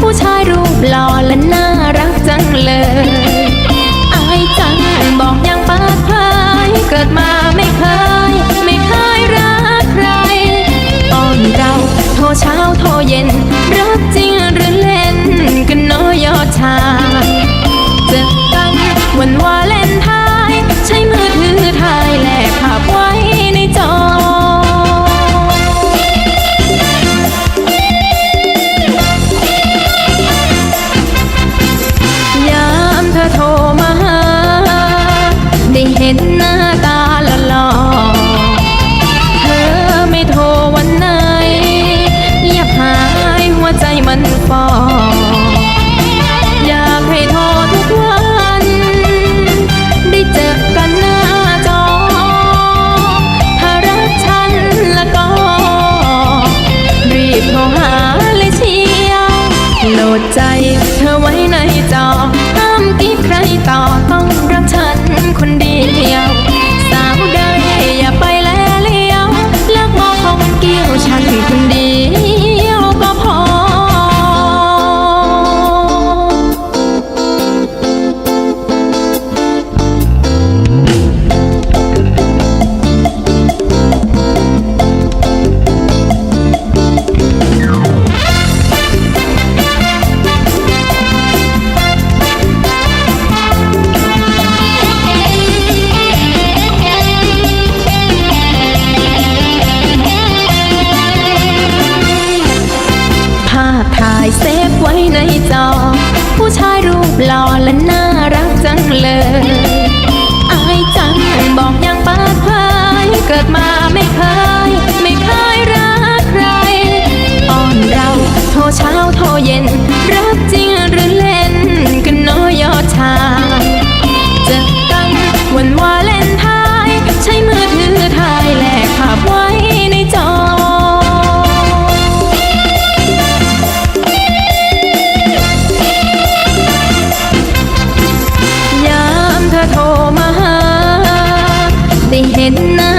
ผู้ชายรูปหล่อและน่า ดใจเธอไว้นะ เซฟไว้ในจอ ผู้ชายรูปหล่อและน่ารักจังเลยอายจังบอกอย่างปาดพายเกิดมาไม่เคย ไม่เคยรักใครอ่อนเราโทรเช้าโทรเย็น รักจริงหรือเล่น กันน้อยอชาจะตั้งวันวาเล ห็นหน้า